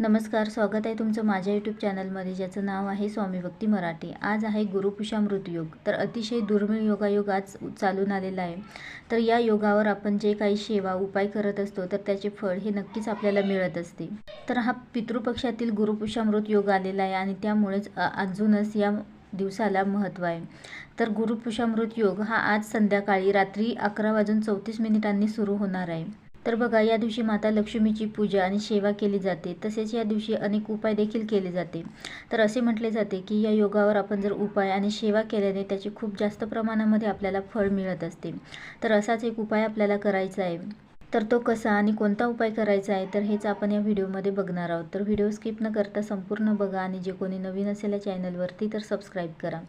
नमस्कार स्वागत आहे तुमचं माझ्या यूट्यूब चॅनलमध्ये ज्याचं नाव आहे स्वामी भक्ती मराठी. आज आहे गुरुपुषा योग. तर अतिशय दुर्मिळ योगायोग आज चालून आलेला आहे. तर या योगावर आपण जे काही सेवा उपाय करत असतो तर त्याचे फळ हे नक्कीच आपल्याला मिळत असते. तर हा पितृपक्षातील गुरुपुषामृत योग आलेला आहे आणि त्यामुळेच अजूनच या दिवसाला महत्त्व आहे. तर गुरुपुषामृत योग हा आज संध्याकाळी रात्री अकरा वाजून चौतीस मिनिटांनी सुरू होणार आहे. तर बघा या दिवशी माता लक्ष्मीची पूजा आणि सेवा केली जाते. तसेच या दिवशी अनेक उपाय देखील केले जाते. तर असे म्हटले जाते की या योगावर आपण जर उपाय आणि सेवा केल्याने त्याचे खूप जास्त प्रमाणामध्ये आपल्याला फळ मिळत असते. तर असाच एक उपाय आपल्याला करायचा आहे. तर तो कसा आणि कोणता उपाय करायचा आहे तर हेच आपण या व्हिडिओमध्ये बघणार आहोत. तर व्हिडिओ स्किप न करता संपूर्ण बघा आणि जे कोणी नवीन असेल या चॅनलवरती तर सबस्क्राईब करा.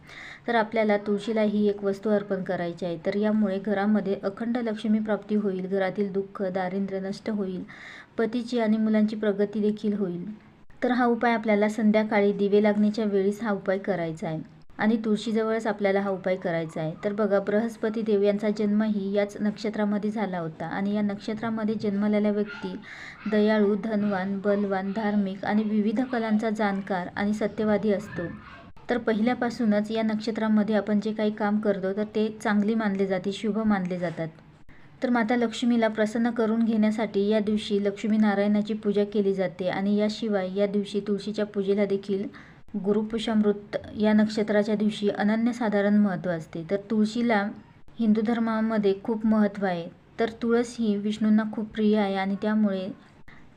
तर आपल्याला तुळशीला ही एक वस्तू अर्पण करायची आहे. तर यामुळे घरामध्ये अखंड लक्ष्मी प्राप्ती होईल घरातील दुःख दारिद्र्य नष्ट होईल पतीची आणि मुलांची प्रगती देखील होईल. तर हा उपाय आपल्याला संध्याकाळी दिवे लागण्याच्या वेळीच हा उपाय करायचा आहे. आणि तुळशीजवळच आपल्याला हा उपाय करायचा आहे. तर बघा बृहस्पती देव यांचा जन्मही याच नक्षत्रामध्ये झाला होता. आणि या नक्षत्रामध्ये जन्मलेल्या व्यक्ती दयाळू धनवान बलवान धार्मिक आणि विविध कलांचा जाणकार आणि सत्यवादी असतो. तर पहिल्यापासूनच या नक्षत्रामध्ये आपण जे काही काम करतो तर ते चांगली मानले जाते शुभ मानले जातात. तर माता लक्ष्मीला प्रसन्न करून घेण्यासाठी या दिवशी लक्ष्मी नारायणाची पूजा केली जाते. आणि याशिवाय या दिवशी तुळशीच्या पूजेला देखील गुरुपुषामृत या नक्षत्राच्या दिवशी अनन्यसाधारण महत्त्व असते. तर तुळशीला हिंदू धर्मामध्ये खूप महत्त्व आहे. तर तुळस ही विष्णूंना खूप प्रिय आहे आणि त्यामुळे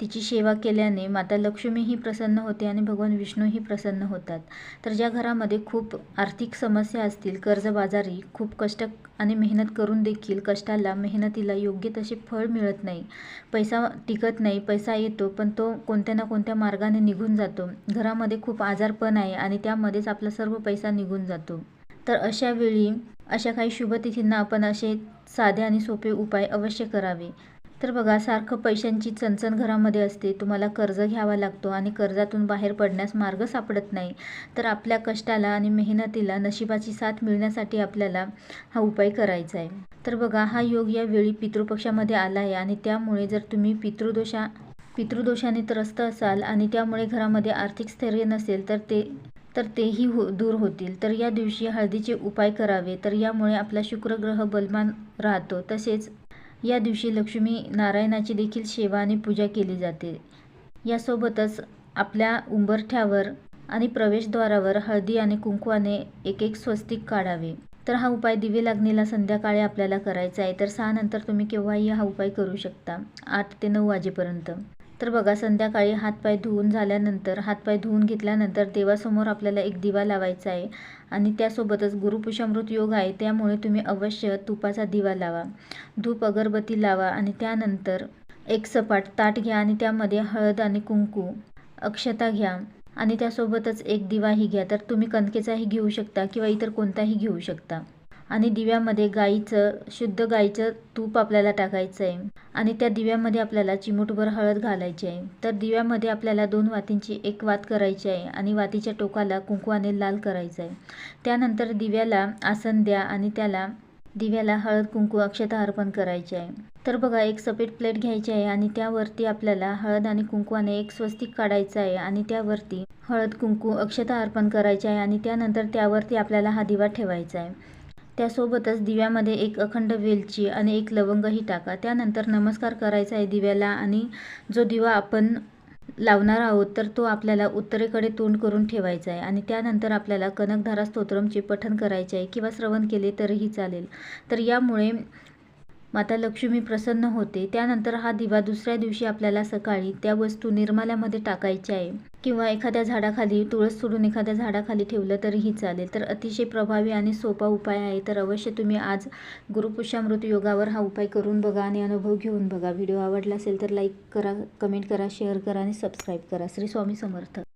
तिची सेवा केल्याने माता लक्ष्मीही प्रसन्न होते आणि भगवान विष्णूही प्रसन्न होतात. तर ज्या घरामध्ये खूप आर्थिक समस्या असतील कर्जबाजारी खूप कष्ट आणि मेहनत करून देखील कष्टाला मेहनतीला योग्य तसे फळ मिळत नाही. पैसा टिकत नाही पैसा येतो पण तो कोणत्या ना कोणत्या मार्गाने निघून जातो. घरामध्ये खूप आजारपण आहे आणि त्यामध्येच आपला सर्व पैसा निघून जातो. तर अशा वेळी अशा काही शुभतिथींना आपण असे साधे आणि सोपे उपाय अवश्य करावे. तर बघा सारखं पैशांची चणचण घरामध्ये असते. तुम्हाला कर्ज घ्यावा लागतो आणि कर्जातून बाहेर पडण्यास मार्ग सापडत नाही. तर आपल्या कष्टाला आणि मेहनतीला नशिबाची साथ मिळण्यासाठी आपल्याला हा उपाय करायचा आहे. तर बघा हा योग या वेळी पितृपक्षामध्ये आला आहे आणि त्यामुळे जर तुम्ही पितृदोषा पितृदोषाने त्रस्त असाल आणि त्यामुळे घरामध्ये आर्थिक स्थैर्य नसेल तर ते तर तेही हो दूर होतील. तर या दिवशी हळदीचे उपाय करावे. तर यामुळे आपला शुक्रग्रह बलमान राहतो. तसेच या दिवशी लक्ष्मी नारायणाची देखील सेवा आणि पूजा केली जाते. यासोबतच आपल्या उंबरठ्यावर आणि प्रवेशद्वारावर हळदी आणि कुंकवाने एक एक स्वस्तिक काढावे. तर हा उपाय दिवे लागणीला संध्याकाळी आपल्याला करायचा आहे. तर सहा नंतर तुम्ही केव्हाही हा उपाय करू शकता. आठ ते नऊ वाजेपर्यंत. तर बघा संध्याकाळी हातपाय धुवून झाल्यानंतर हातपाय धुवून घेतल्यानंतर देवासमोर आपल्याला एक दिवा लावायचा आहे आणि त्यासोबतच गुरुपुषामृत योग आहे त्यामुळे तुम्ही अवश्य तुपाचा दिवा लावा. धूप अगरबत्ती लावा आणि त्यानंतर एक सपाट ताट घ्या आणि त्यामध्ये हळद आणि कुंकू अक्षता घ्या आणि त्यासोबतच एक दिवाही घ्या. तर तुम्ही कणकेचाही घेऊ शकता किंवा इतर कोणताही घेऊ शकता. आणि दिव्यामध्ये गाईचं शुद्ध गाईचं तूप आपल्याला टाकायचं आहे आणि त्या दिव्यामध्ये आपल्याला चिमूटभर हळद घालायची आहे तर दिव्यामध्ये आपल्याला दोन वातींची एक वात करायची आहे आणि वातीच्या टोकाला कुंकवाने लाल करायचं आहे त्यानंतर दिव्याला आसन द्या आणि त्याला दिव्याला हळद कुंकू अक्षता अर्पण करायचे आहे तर बघा एक सफेद प्लेट घ्यायची आहे आणि त्यावरती आपल्याला हळद आणि कुंकवाने एक स्वस्तिक काढायचं आहे आणि त्यावरती हळद कुंकू अक्षता अर्पण करायचे आहे आणि त्यानंतर त्यावरती आपल्याला हा दिवा ठेवायचा आहे त्यासोबतच दिव्यामध्ये एक अखंड वेलची आणि एक लवंगही टाका. त्यानंतर नमस्कार करायचा आहे दिव्याला आणि जो दिवा आपण लावणार आहोत तर तो आपल्याला उत्तरेकडे तोंड करून ठेवायचा आहे. आणि त्यानंतर आपल्याला कनकधारा स्तोत्रमचे पठण करायचे आहे. किंवा श्रवण केले तरीही चालेल. तर यामुळे माता लक्ष्मी प्रसन्न होते. त्यानंतर हा दिवा दुसऱ्या दिवशी आपल्याला सकाळी त्या वस्तू निर्माल्यामध्ये टाकायच्या आहे. किंवा एखाद्या झाडाखाली तुळस सोडून एखाद्या झाडाखाली ठेवलं तरीही चालेल. तर अतिशय प्रभावी आणि सोपा उपाय आहे. तर अवश्य तुम्ही आज गुरुपुषामृत योगावर हा उपाय करून बघा आणि अनुभव घेऊन बघा. व्हिडिओ आवडला असेल तर लाईक करा कमेंट करा शेअर करा आणि सबस्क्राईब करा. श्री स्वामी समर्थ.